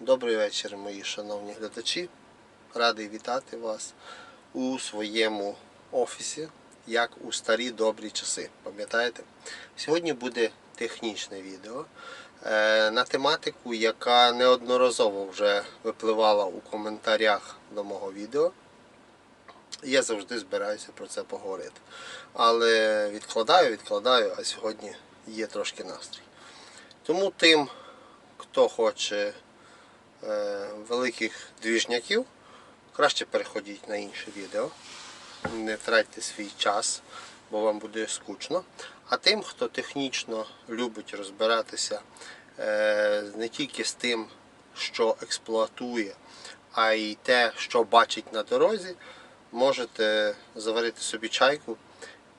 Добрий вечір, мої шановні глядачі. Радий вітати вас у своєму офісі, як у старі добрі часи. Пам'ятаєте? Сьогодні буде технічне відео е, на тематику, яка неодноразово вже випливала у коментарях до мого відео. Я завжди збираюся про це поговорити. Але відкладаю, відкладаю, а сьогодні є трошки настрій. Тому тим, хто хоче великих двіжняків, краще переходіть на інше відео. Не тратьте свій час, бо вам буде скучно. А тим, хто технічно любить розбиратися е, не тільки з тим, що експлуатує, а й те, що бачить на дорозі, можете заварити собі чайку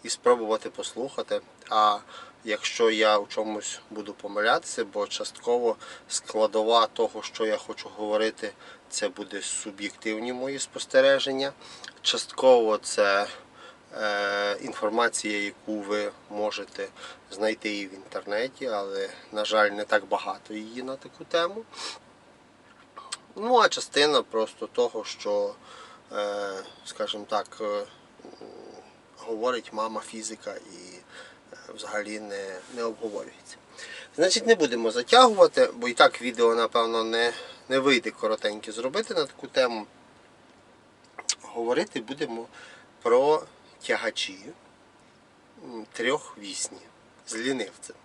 і спробувати послухати. А якщо я в чомусь буду помилятися, бо частково складова того, що я хочу говорити, це буде суб'єктивні мої спостереження. Частково це е, інформація, яку ви можете знайти і в інтернеті, але, на жаль, не так багато її на таку тему. Ну, а частина просто того, що, е, скажімо так, е, говорить мама фізика і взагалі не, не обговорюється. Значить, не будемо затягувати, бо і так відео, напевно, не, не вийде коротеньке зробити на таку тему. Говорити будемо про тягачі м, трьохвісні з лінивцем.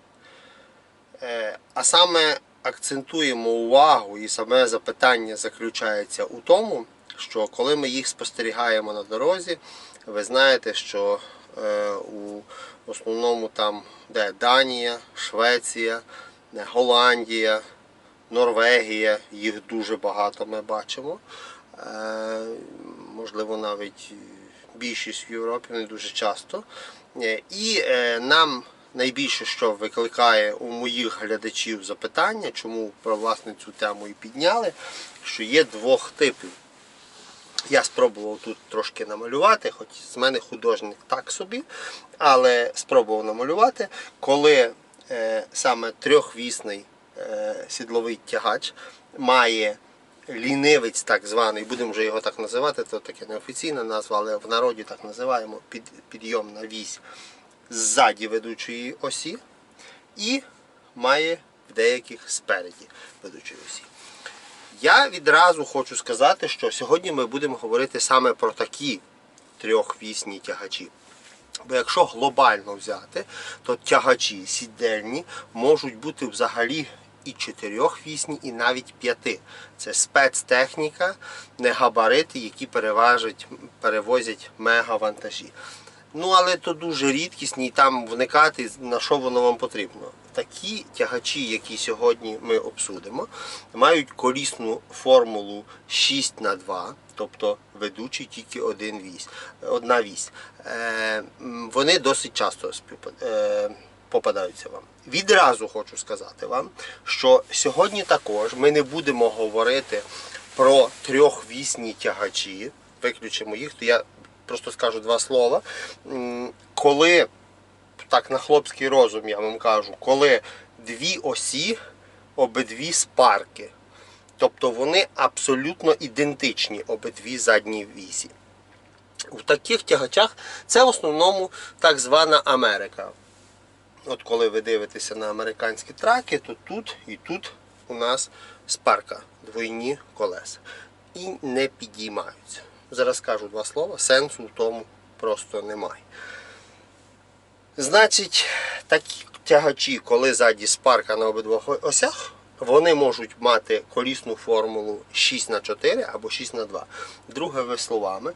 Е, А саме акцентуємо увагу і саме запитання заключається у тому, що коли ми їх спостерігаємо на дорозі, ви знаєте, що у основному там де Данія, Швеція, е, Голландія, Норвегія, їх дуже багато ми бачимо. Е, Можливо, навіть більшість в Європі, не дуже часто. Е, І е, нам найбільше, що викликає у моїх глядачів запитання, чому про власне цю тему і підняли, що є двох типів. Я спробував тут трошки намалювати, хоч з мене художник так собі, але спробував намалювати, коли е, саме трьохвісний е, сідловий тягач має лінивець так званий, будемо вже його так називати, це таке неофіційна назва, але в народі так називаємо під, підйомна вісь ззаді ведучої осі і має в деяких спереді ведучої осі. Я відразу хочу сказати, що сьогодні ми будемо говорити саме про такі трьохвісні тягачі. Бо якщо глобально взяти, то тягачі сідельні можуть бути взагалі і чотирьохвісні, і навіть п'яти. Це спецтехніка, не габарити, які переважать, перевозять мегавантажі. Ну, але то дуже рідкісні і там вникати, на що воно вам потрібно. Такі тягачі, які сьогодні ми обсудимо, мають колісну формулу 6 на 2 тобто ведучий тільки один вісь, одна вісь. Е, вони досить часто е, попадаються вам. Відразу хочу сказати вам, що сьогодні також ми не будемо говорити про трьохвісні тягачі, виключимо їх, то я просто скажу два слова. Коли так на хлопський розум я вам кажу, коли дві осі, обидві спарки. Тобто вони абсолютно ідентичні обидві задні вісі. У таких тягачах це в основному так звана Америка. От коли ви дивитеся на американські траки, то тут і тут у нас спарка, двойні колеса. І не підіймаються. Зараз скажу два слова, сенсу в тому просто немає. Значить, такі тягачі, коли ззаді спарка на обидвох осях, вони можуть мати колісну формулу 6 на 4 або 6 на 2 Другими словами,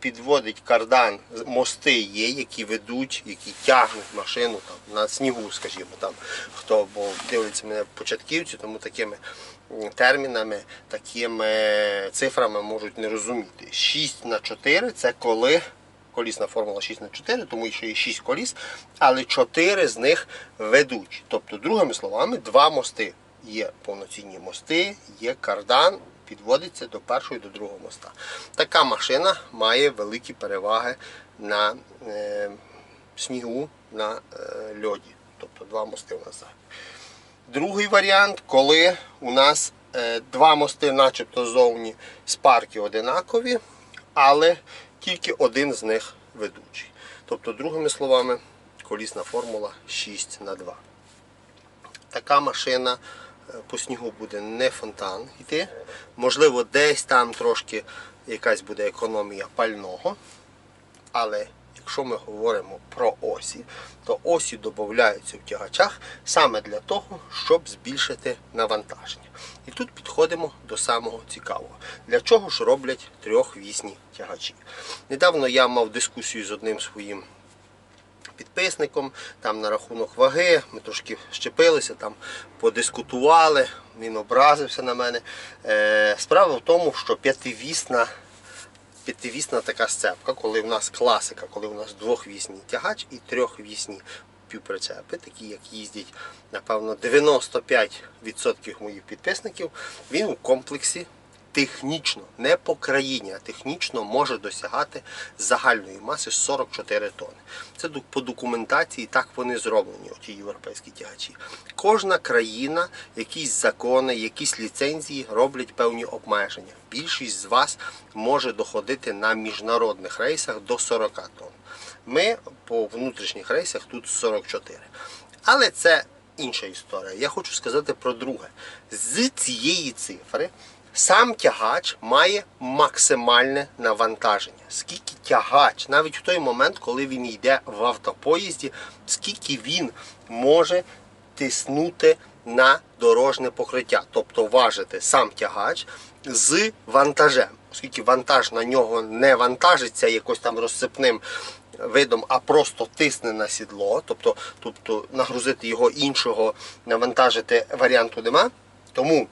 підводить кардан, мости є, які ведуть, які тягнуть машину там, на снігу, скажімо, там, хто бо дивиться мене початківці, тому такими термінами, такими цифрами можуть не розуміти. 6 на 4 це коли колісна формула 6 на 4, тому що є 6 коліс, але 4 з них ведуть. Тобто, другими словами, два мости. Є повноцінні мости, є кардан, підводиться до першого і до другого моста. Така машина має великі переваги на е, снігу, на е, льоді. Тобто два мости у нас. Другий варіант, коли у нас Е, Два мости, начебто, зовні з парки одинакові, але тільки один з них ведучий. Тобто, другими словами, колісна формула 6 на 2 така машина е, по снігу буде не фонтан йти. Можливо, десь там трошки якась буде економія пального. Але якщо ми говоримо про осі, то осі додаються в тягачах саме для того, щоб збільшити навантаження. І тут підходимо до самого цікавого. Для чого ж роблять трьохвісні тягачі? Недавно я мав дискусію з одним своїм підписником, там на рахунок ваги, ми трошки щепилися, там подискутували, він образився на мене. Е, Справа в тому, що п'ятивісна, п'ятивісна така сцепка, коли в нас класика, коли в нас двохвісний тягач і трьохвісні півприцепи, такі як їздять, напевно, 95% моїх підписників, він у комплексі технічно, не по країні, а технічно може досягати загальної маси 44 тонни. Це по документації так вони зроблені, оті європейські тягачі. Кожна країна, якісь закони, якісь ліцензії роблять певні обмеження. Більшість з вас може доходити на міжнародних рейсах до 40 тонн. Ми по внутрішніх рейсах тут 44. Але це інша історія. Я хочу сказати про друге. З цієї цифри сам тягач має максимальне навантаження. Скільки тягач, навіть в той момент, коли він йде в автопоїзді, скільки він може тиснути на дорожне покриття, тобто важити сам тягач з вантажем, оскільки вантаж на нього не вантажиться якось там розсипним видом, а просто тисне на сідло, тобто, тобто нагрузити його іншого, навантажити варіанту нема. Тому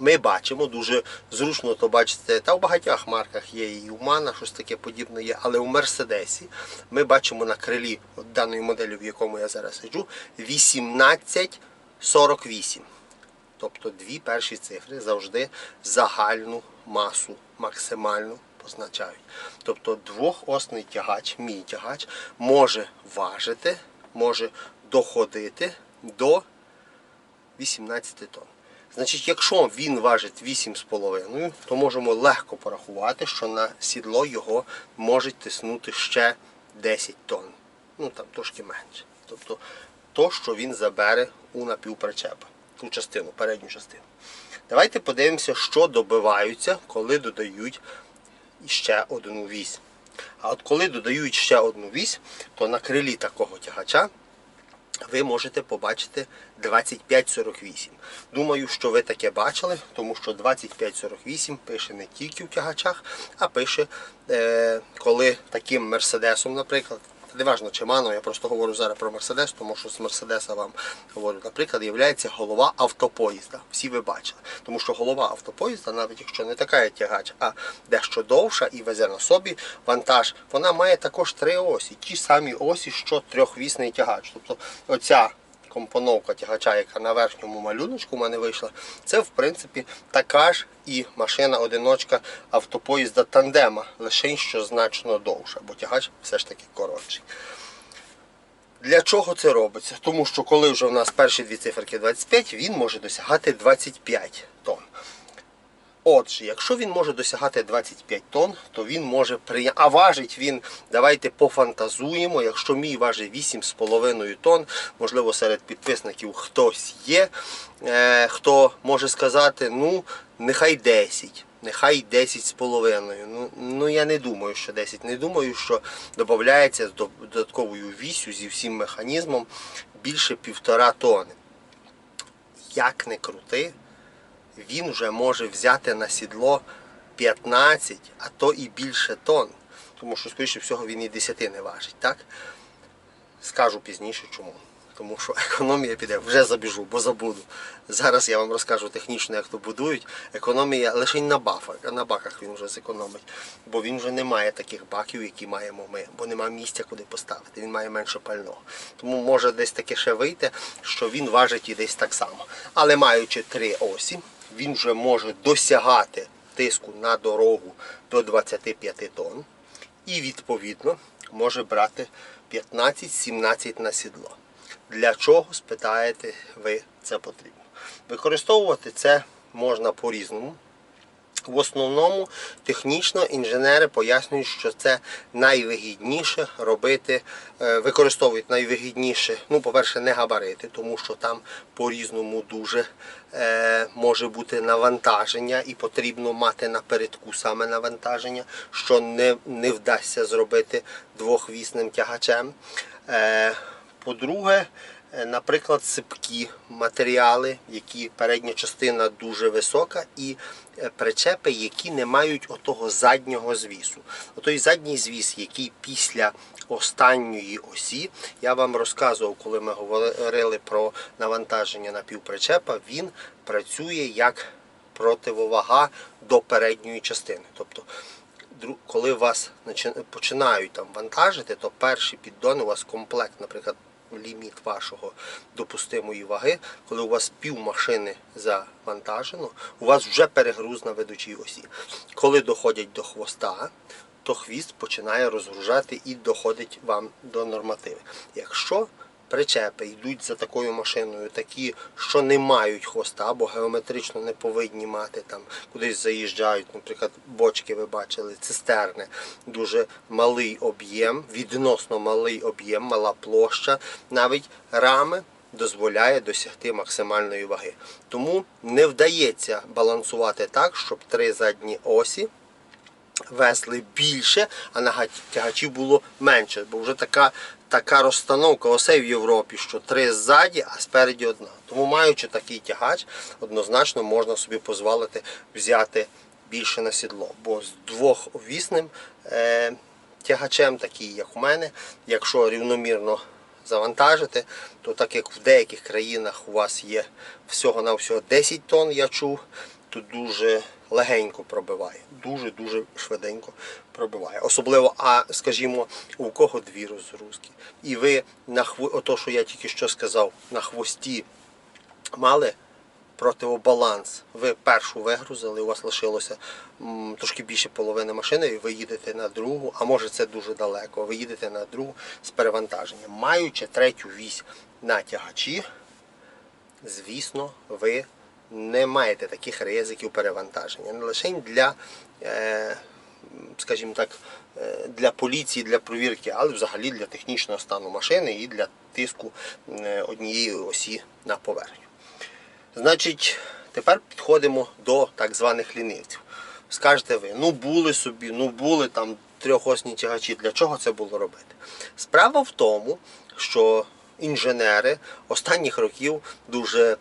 ми бачимо, дуже зручно то бачите, та в багатьох марках є і у Мана, щось таке подібне є, але у Мерседесі ми бачимо на крилі от даної моделі, в якому я зараз сиджу, 1848. Тобто дві перші цифри завжди загальну масу максимальну позначають. Тобто двохосний тягач, мій тягач, може важити, може доходити до 18 тонн. Значить, якщо він важить 8,5, то можемо легко порахувати, що на сідло його може тиснути ще 10 тонн. Ну там трошки менше. Тобто то, що він забере у напівпричепа, ту частину, передню частину. Давайте подивимося, що добиваються, коли додають ще одну вісь. А от коли додають ще одну вісь, то на крилі такого тягача ви можете побачити 2548. Думаю, що ви таке бачили, тому що 2548 пише не тільки в тягачах, а пише, е, коли таким мерседесом, наприклад. Неважно чи мано, я просто говорю зараз про Мерседес, тому що з Мерседеса вам говорю, наприклад, є голова автопоїзда. Всі ви бачили. Тому що голова автопоїзда, навіть якщо не така як тягач, а дещо довша і везе на собі вантаж, вона має також три осі. Ті самі осі, що трьохвісний тягач. Тобто оця компоновка тягача, яка на верхньому малюночку в мене вийшла, це в принципі така ж і машина-одиночка автопоїзда тандема, лише що значно довша, бо тягач все ж таки коротший. Для чого це робиться? Тому що коли вже в нас перші дві циферки 25, він може досягати 25 тонн. Отже, якщо він може досягати 25 тонн, то він може прийняти. А важить він, давайте пофантазуємо. Якщо мій важить 8,5 тонн, можливо, серед підписників хтось є, е, хто може сказати, ну, нехай 10. Нехай 10 з половиною. Ну, ну я не думаю, що 10. Не думаю, що додається з додатковою вісю зі всім механізмом більше півтора тони. Як не крути, він вже може взяти на сідло 15, а то і більше тонн. Тому що, скоріше всього, він і 10 не важить. так? Скажу пізніше чому. Тому що економія піде, вже забіжу, бо забуду. Зараз я вам розкажу технічно, як то будують. Економія лише на бафах, а на баках він вже зекономить. Бо він вже не має таких баків, які маємо ми, бо нема місця, куди поставити. Він має менше пального. Тому може десь таке ще вийти, що він важить і десь так само. Але маючи три осі, він вже може досягати тиску на дорогу до 25 тонн. І відповідно може брати 15-17 на сідло. Для чого, спитаєте ви, це потрібно? Використовувати це можна по-різному. В основному технічно інженери пояснюють, що це найвигідніше робити, е, використовують найвигідніше, ну, по-перше, не габарити, тому що там по-різному дуже е, може бути навантаження і потрібно мати напередку саме навантаження, що не, не вдасться зробити двохвісним тягачем. Е, по-друге, Наприклад, сипкі матеріали, які передня частина дуже висока, і е, причепи, які не мають отого заднього звісу. Отой задній звіс, який після останньої осі, я вам розказував, коли ми говорили про навантаження на півпричепа, він працює як противовага до передньої частини. Тобто коли вас починають там вантажити, то перший піддон у вас комплект, наприклад, ліміт вашого допустимої ваги, коли у вас пів машини завантажено, у вас вже перегруз на ведучій осі. Коли доходять до хвоста, то хвіст починає розгружати і доходить вам до нормативи. Якщо причепи йдуть за такою машиною, такі, що не мають хвоста, або геометрично не повинні мати там, кудись заїжджають, наприклад, бочки ви бачили, цистерни, дуже малий об'єм, відносно малий об'єм, мала площа, навіть рами. Дозволяє досягти максимальної ваги. Тому не вдається балансувати так, щоб три задні осі весли більше, а на тягачів було менше. Бо вже така, така розстановка осей в Європі, що три ззаді, а спереді одна. Тому маючи такий тягач, однозначно можна собі дозволити взяти більше на сідло. Бо з двохвісним е, тягачем, такий як у мене, якщо рівномірно завантажити, то так як в деяких країнах у вас є всього-навсього 10 тонн, я чув, то дуже легенько пробиває. Дуже-дуже швиденько пробиває. Особливо, а скажімо, у кого дві розгрузки. І ви на хво... ото, що я тільки що сказав, на хвості мали противобаланс. Ви першу вигрузили, у вас лишилося м, трошки більше половини машини, і ви їдете на другу, а може це дуже далеко. Ви їдете на другу з перевантаженням. Маючи третю вісь на тягачі, звісно, ви не маєте таких ризиків перевантаження. Не лише для, е, скажімо так, е, для поліції, для провірки, але взагалі для технічного стану машини і для тиску е, однієї осі на поверхню. Значить, тепер підходимо до так званих лінивців. Скажете ви, ну були собі, ну були там трьохосні тягачі, для чого це було робити? Справа в тому, що інженери останніх років дуже,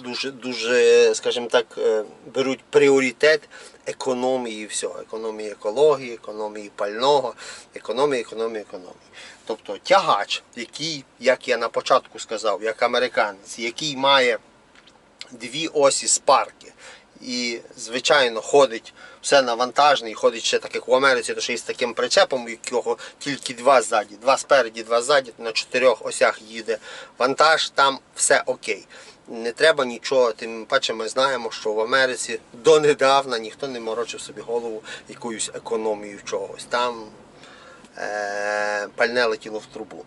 дуже, дуже, скажімо так, е, беруть пріоритет економії всього, економії екології, економії пального, економії, економії, економії. Тобто тягач, який, як я на початку сказав, як американець, який має дві осі спарки. І, звичайно, ходить все навантажений, ходить ще так, як у Америці, то ще й з таким причепом, якого тільки два ззаді, два спереді, два ззаді, на чотирьох осях їде вантаж, там все окей. Не треба нічого, тим паче ми знаємо, що в Америці донедавна ніхто не морочив собі голову якоюсь економією чогось. Там е- пальне летіло в трубу.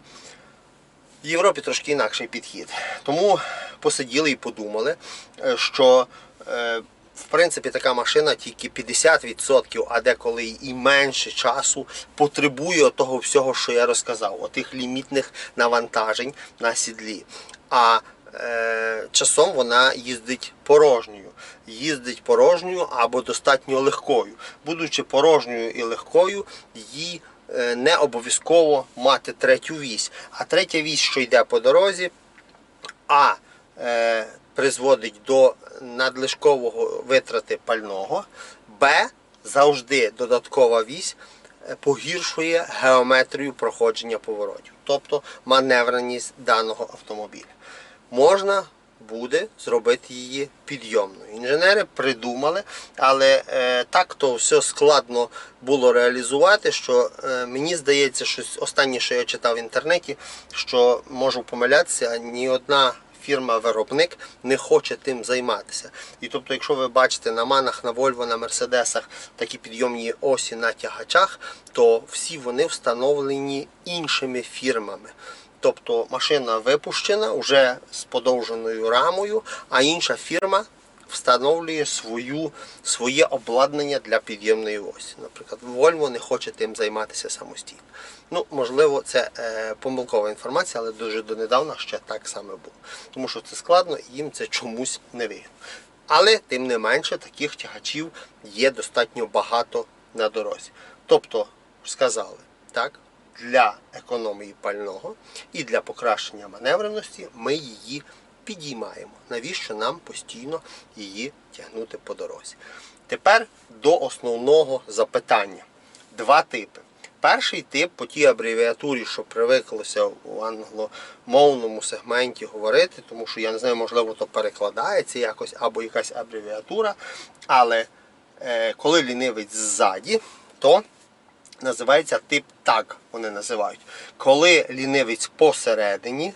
В Європі трошки інакший підхід. Тому посиділи і подумали, е, що е, в принципі така машина тільки 50%, а деколи і менше часу потребує того всього, що я розказав, отих лімітних навантажень на сідлі. А часом вона їздить порожньою. Їздить порожньою або достатньо легкою. Будучи порожньою і легкою, їй е, не обов'язково мати третю вісь. А третя вісь, що йде по дорозі, а е, призводить до надлишкового витрати пального, Б завжди додаткова вісь е, погіршує геометрію проходження поворотів, тобто маневреність даного автомобіля. Можна буде зробити її підйомною. Інженери придумали, але е, так то все складно було реалізувати, що е, мені здається, що останнє, що я читав в інтернеті, що можу помилятися, ні одна фірма-виробник не хоче тим займатися. І тобто, якщо ви бачите на манах, на Вольво, на Мерседесах такі підйомні осі на тягачах, то всі вони встановлені іншими фірмами. Тобто машина випущена вже з подовженою рамою, а інша фірма встановлює свою, своє обладнання для підйомної осі. Наприклад, Volvo не хоче тим займатися самостійно. Ну, можливо, це е, помилкова інформація, але дуже донедавна ще так саме було. Тому що це складно і їм це чомусь не вигідно. Але тим не менше таких тягачів є достатньо багато на дорозі. Тобто, сказали, так, для економії пального і для покращення маневреності ми її підіймаємо. Навіщо нам постійно її тягнути по дорозі? Тепер до основного запитання. Два типи. Перший тип по тій абревіатурі, що привиклося у англомовному сегменті говорити, тому що я не знаю, можливо, то перекладається якось або якась абревіатура. Але е, коли лінивець ззаді, то називається тип так, вони називають. Коли лінивець посередині,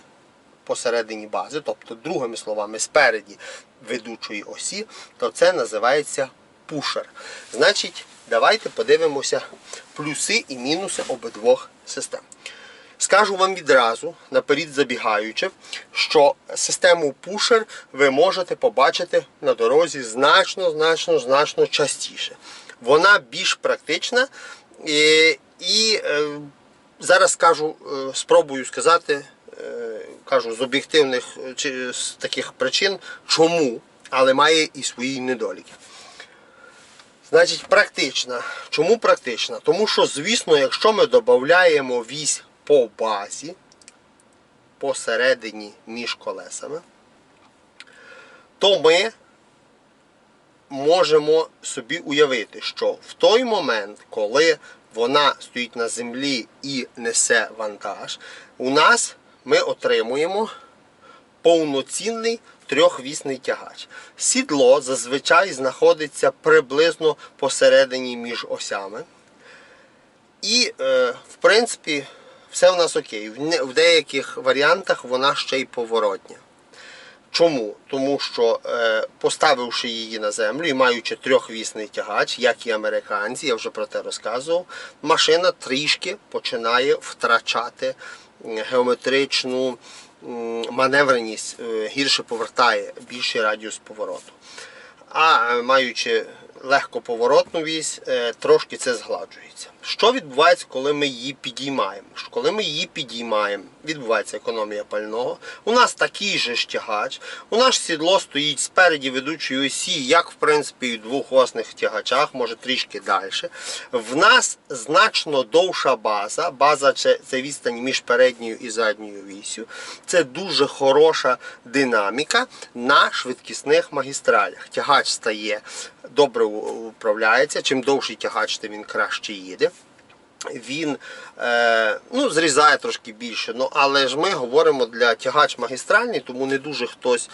посередині бази, тобто другими словами, спереді ведучої осі, то це називається пушер. Значить, давайте подивимося плюси і мінуси обидвох систем. Скажу вам відразу, наперед забігаючи, що систему пушер ви можете побачити на дорозі значно, значно, значно частіше. Вона більш практична і, і е, зараз скажу, е, спробую сказати, е, кажу з об'єктивних е, чи з таких причин, чому, але має і свої недоліки. Значить, практична. Чому практична? Тому що, звісно, якщо ми додаємо вісь по базі, посередині між колесами, то ми можемо собі уявити, що в той момент, коли вона стоїть на землі і несе вантаж, у нас ми отримуємо повноцінний трьохвісний тягач. Сідло зазвичай знаходиться приблизно посередині між осями. І, е, в принципі, все в нас окей. В деяких варіантах вона ще й поворотня. Чому? Тому що е, поставивши її на землю і маючи трьохвісний тягач, як і американці, я вже про це розказував, машина трішки починає втрачати геометричну маневреність, е, гірше повертає більший радіус повороту. А е, легкоповоротну вісь, е, трошки це згладжується. Що відбувається, коли ми її підіймаємо? Коли ми її підіймаємо, відбувається економія пального. У нас такий же ж тягач. У нас сідло стоїть спереді ведучої осі, як в принципі в двохосних тягачах, може трішки далі. В нас значно довша база. База це відстань між передньою і задньою вісю. Це дуже хороша динаміка на швидкісних магістралях. Тягач стає добре управляється. Чим довший тягач, тим він краще їде. Він е, ну, зрізає трошки більше. Ну, але ж ми говоримо для тягач магістральний, тому не дуже хтось.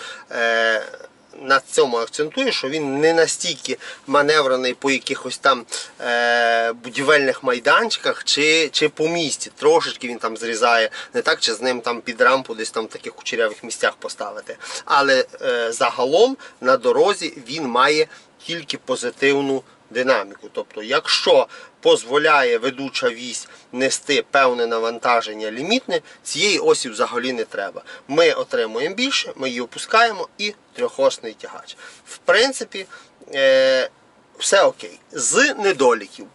На цьому акцентую, що він не настільки маневрений по якихось там е, будівельних майданчиках чи, чи по місті. Трошечки він там зрізає, не так, чи з ним там під рампу десь там в таких кучерявих місцях поставити. Але е, загалом на дорозі він має тільки позитивну динаміку. Тобто, якщо дозволяє ведуча вісь нести певне навантаження лімітне, цієї осі взагалі не треба. Ми отримуємо більше, ми її опускаємо і трьохосний тягач. В принципі, е, все окей. З недоліків.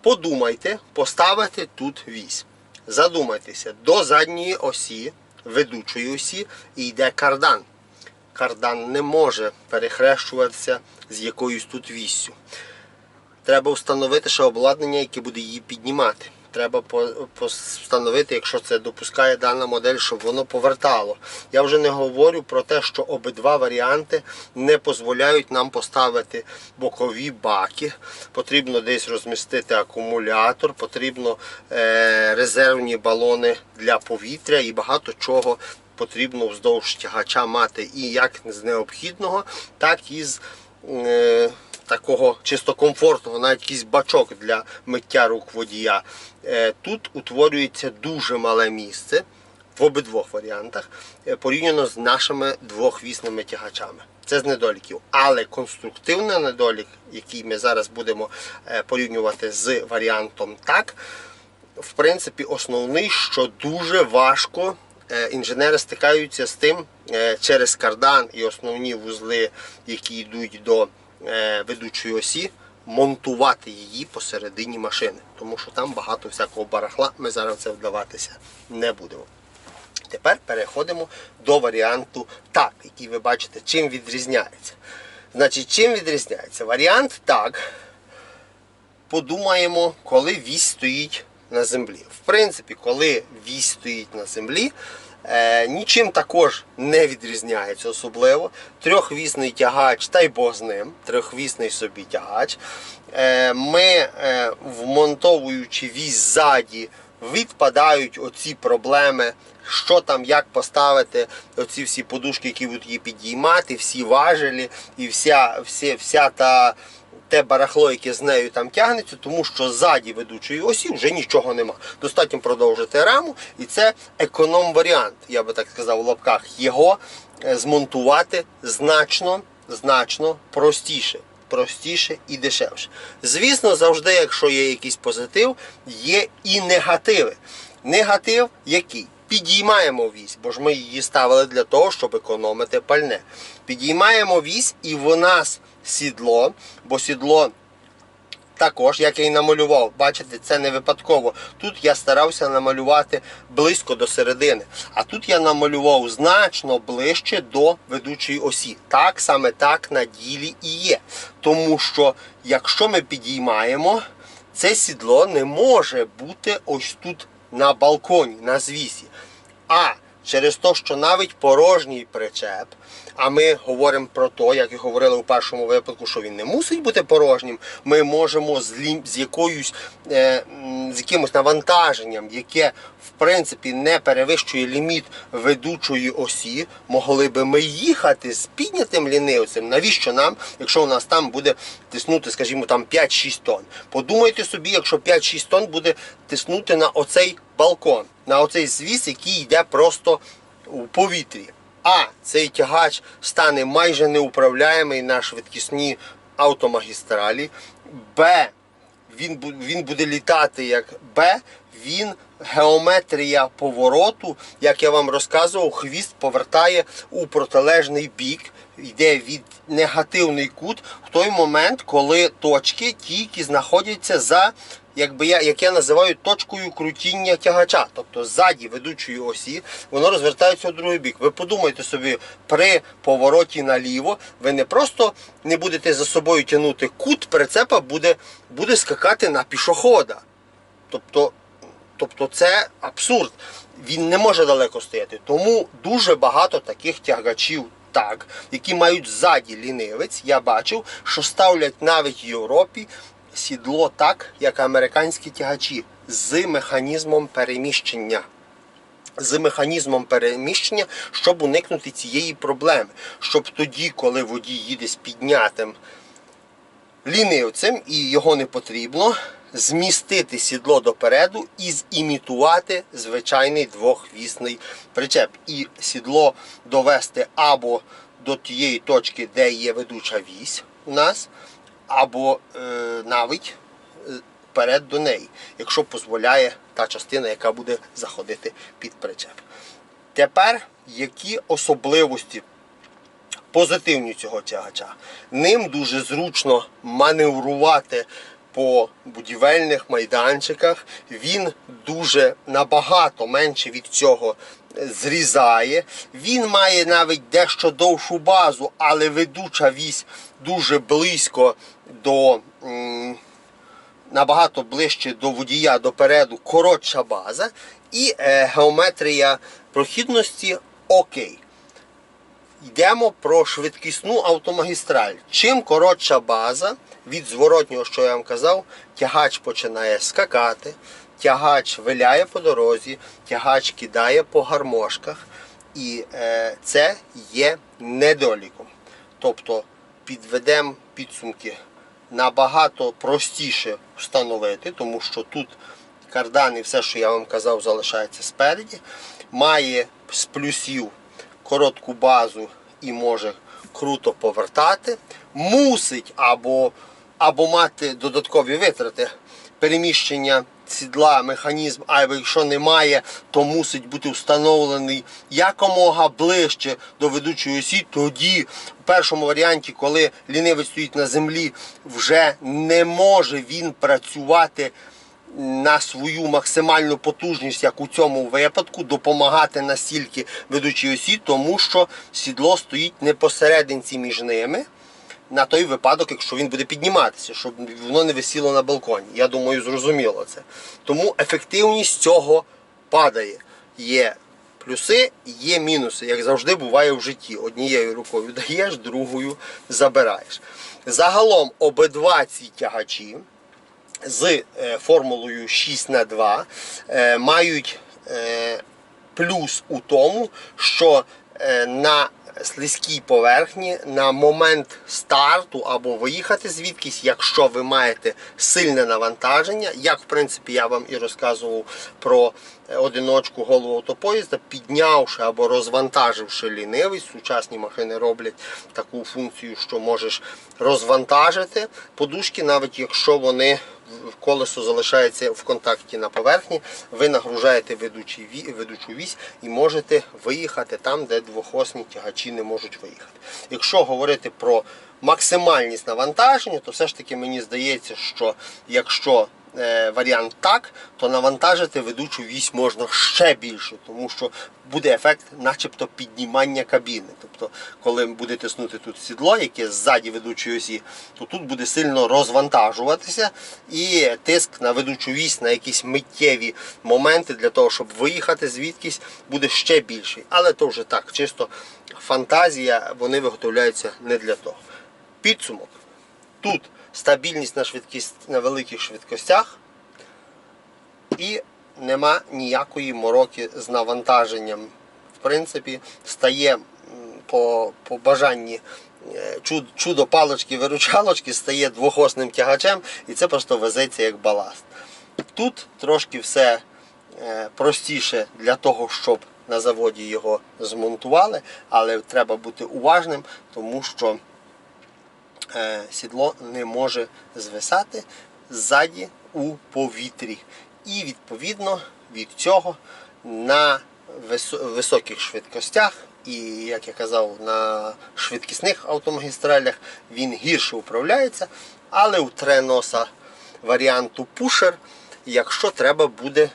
Подумайте, поставити тут вісь. Задумайтеся, до задньої осі, ведучої осі, йде кардан. Кардан не може перехрещуватися з якоюсь тут віссю. Треба встановити ще обладнання, яке буде її піднімати. Треба встановити, якщо це допускає дана модель, щоб воно повертало. Я вже не говорю про те, що обидва варіанти не дозволяють нам поставити бокові баки. Потрібно десь розмістити акумулятор, потрібно е, резервні балони для повітря і багато чого потрібно вздовж тягача мати і як з необхідного, так і з е, такого чисто комфортного, навіть якийсь бачок для миття рук водія. Е, Тут утворюється дуже мале місце в обидвох варіантах е, порівняно з нашими двохвісними тягачами. Це з недоліків. Але конструктивний недолік, який ми зараз будемо е, порівнювати з варіантом так, в принципі, основний, що дуже важко інженери стикаються з тим через кардан і основні вузли, які йдуть до ведучої осі, монтувати її посередині машини, тому що там багато всякого барахла. Ми зараз це вдаватися не будемо. Тепер переходимо до варіанту так, який ви бачите, чим відрізняється. Значить, чим відрізняється? Варіант так. Подумаємо, коли вісь стоїть на землі. В принципі, коли вісь стоїть на землі, е, нічим також не відрізняється особливо. Трьохвісний тягач, та й Бог з ним, трьохвісний собі тягач. Е, ми, е, вмонтовуючи вісь ззаді, відпадають оці проблеми, що там, як поставити оці всі подушки, які будуть її підіймати, всі важелі і вся, вся, вся та те барахло, яке з нею там тягнеться, тому що ззаді ведучої осі вже нічого нема. Достатньо продовжити раму, і це економ-варіант, я би так сказав, в лапках. Його е, змонтувати значно, значно простіше. Простіше і дешевше. Звісно, завжди, якщо є якийсь позитив, є і негативи. Негатив який? Підіймаємо вісь, бо ж ми її ставили для того, щоб економити пальне. Підіймаємо вісь, і в нас сідло, бо сідло також, як я і намалював, бачите, це не випадково. Тут я старався намалювати близько до середини, а тут я намалював значно ближче до ведучої осі. Так саме так на ділі і є. Тому що якщо ми підіймаємо, це сідло не може бути ось тут на балконі, на звісі. А через те, що навіть порожній причеп, а ми говоримо про те, як і говорили у першому випадку, що він не мусить бути порожнім, ми можемо з, з якоюсь е, з якимось навантаженням, яке в принципі не перевищує ліміт ведучої осі, могли би ми їхати з піднятим лінивцем. Навіщо нам, якщо у нас там буде тиснути, скажімо, там 5-6 тонн? Подумайте собі, якщо 5-6 тонн буде тиснути на оцей балкон, на оцей звіс, який йде просто у повітрі. А цей тягач стане майже неуправляємий на швидкісні автомагістралі. Б. Він, він буде літати як Б. Він геометрія повороту, як я вам розказував, хвіст повертає у протилежний бік, йде від негативний кут в той момент, коли точки ті, які знаходяться за якби я, як я називаю точкою крутіння тягача, тобто ззаді ведучої осі, воно розвертається у другий бік. Ви подумайте собі, при повороті наліво ви не просто не будете за собою тягнути кут прицепа, буде, буде скакати на пішохода. Тобто, тобто це абсурд. Він не може далеко стояти. Тому дуже багато таких тягачів. Так, які мають ззаді лінивець, я бачив, що ставлять навіть в Європі сідло так, як американські тягачі, з механізмом переміщення. З механізмом переміщення, щоб уникнути цієї проблеми. Щоб тоді, коли водій їде з піднятим лінивцем і його не потрібно, змістити сідло допереду і зімітувати звичайний двохвісний причеп. І сідло довести або до тієї точки, де є ведуча вісь у нас, або е, навіть е, вперед до неї, якщо дозволяє та частина, яка буде заходити під причеп. Тепер які особливості позитивні цього тягача? Ним дуже зручно маневрувати по будівельних майданчиках. Він дуже набагато менше від цього зрізає. Він має навіть дещо довшу базу, але ведуча вісь дуже близько до. набагато ближче до водія допереду коротша база і е, геометрія прохідності окей. Йдемо про швидкісну автомагістраль. Чим коротша база від зворотнього, що я вам казав, тягач починає скакати, тягач виляє по дорозі, тягач кидає по гармошках. І е, це є недоліком. Тобто підведемо підсумки набагато простіше встановити, тому що тут кардан і все, що я вам казав, залишається спереді. Має з плюсів коротку базу і може круто повертати. Мусить або, або мати додаткові витрати переміщення сідла механізм, а якщо немає, то мусить бути встановлений якомога ближче до ведучої осі. Тоді, в першому варіанті, коли лінивець стоїть на землі, вже не може він працювати на свою максимальну потужність, як у цьому випадку, допомагати настільки ведучій осі, тому що сідло стоїть не посерединці між ними. На той випадок, якщо він буде підніматися, щоб воно не висіло на балконі. Я думаю, зрозуміло це. Тому ефективність цього падає. Є плюси, є мінуси, як завжди буває в житті. Однією рукою даєш, другою забираєш. Загалом обидва ці тягачі з е, формулою 6 на 2 е, мають е, плюс у тому, що на слизькій поверхні на момент старту або виїхати звідкись, якщо ви маєте сильне навантаження, як в принципі я вам і розказував про е, одиночку голову автопоїзда, піднявши або розвантаживши лінивий, сучасні машини роблять таку функцію, що можеш розвантажити подушки, навіть якщо вони колесо залишається в контакті на поверхні, ви нагружаєте ведучу вісь і можете виїхати там, де двохосні тягачі не можуть виїхати. Якщо говорити про максимальність навантаження, то все ж таки мені здається, що якщо варіант так, то навантажити ведучу вісь можна ще більше, тому що буде ефект начебто піднімання кабіни. Тобто, коли буде тиснути тут сідло, яке ззаді ведучої осі, то тут буде сильно розвантажуватися і тиск на ведучу вісь на якісь миттєві моменти для того, щоб виїхати звідкись, буде ще більший. Але то вже так, чисто фантазія, вони виготовляються не для того. Підсумок. Тут стабільність на швидкість на великих швидкостях і нема ніякої мороки з навантаженням. В принципі, стає по, по бажанні е, чуд- чудо палочки виручалочки стає двохосним тягачем і це просто везеться як баласт. Тут трошки все е, простіше для того, щоб на заводі його змонтували, але треба бути уважним, тому що сідло не може звисати ззаді у повітрі. І відповідно від цього на високих швидкостях, і, як я казав, на швидкісних автомагістралях він гірше управляється, але у треноса варіанту пушер, якщо треба буде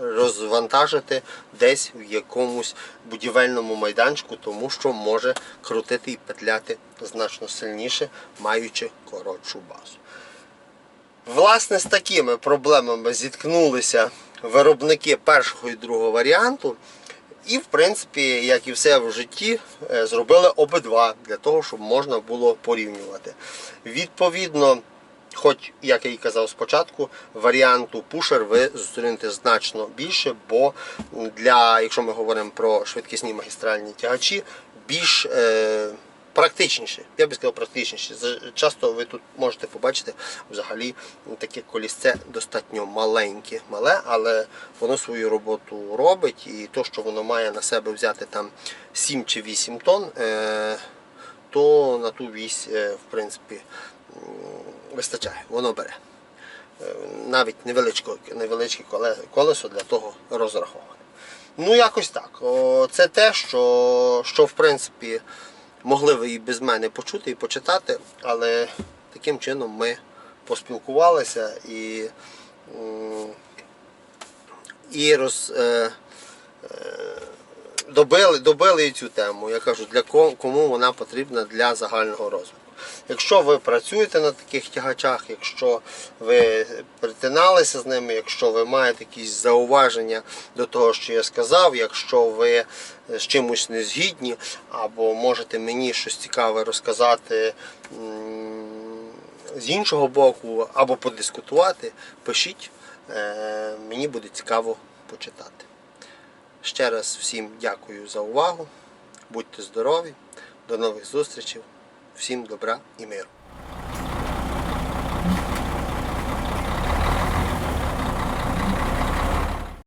розвантажити десь в якомусь будівельному майданчику, тому що може крутити і петляти значно сильніше, маючи коротшу базу. Власне, з такими проблемами зіткнулися виробники першого і другого варіанту. І, в принципі, як і все в житті, е, зробили обидва для того, щоб можна було порівнювати. Відповідно, хоч, як я і казав спочатку, варіанту пушер ви зустрінете значно більше, бо для, якщо ми говоримо про швидкісні магістральні тягачі, більш е, практичніше. Я би сказав практичніше. Часто ви тут можете побачити взагалі таке колісце достатньо маленьке, мале, але воно свою роботу робить, і то, що воно має на себе взяти там 7 чи 8 тонн, е, то на ту вісь, е, в принципі, вистачає, воно бере. Е, Навіть невеличке, колесо для того розраховане. Ну, якось так. Це те, що, що в принципі могли ви і без мене почути і почитати, але таким чином ми поспілкувалися і, і роз, е, добили, добили цю тему. Я кажу, для кому вона потрібна для загального розвитку. Якщо ви працюєте на таких тягачах, якщо ви перетиналися з ними, якщо ви маєте якісь зауваження до того, що я сказав, якщо ви з чимось не згідні, або можете мені щось цікаве розказати з іншого боку, або подискутувати, пишіть, Е, мені буде цікаво почитати. Ще раз всім дякую за увагу. Будьте здорові, до нових зустрічей, Всім добра і миру.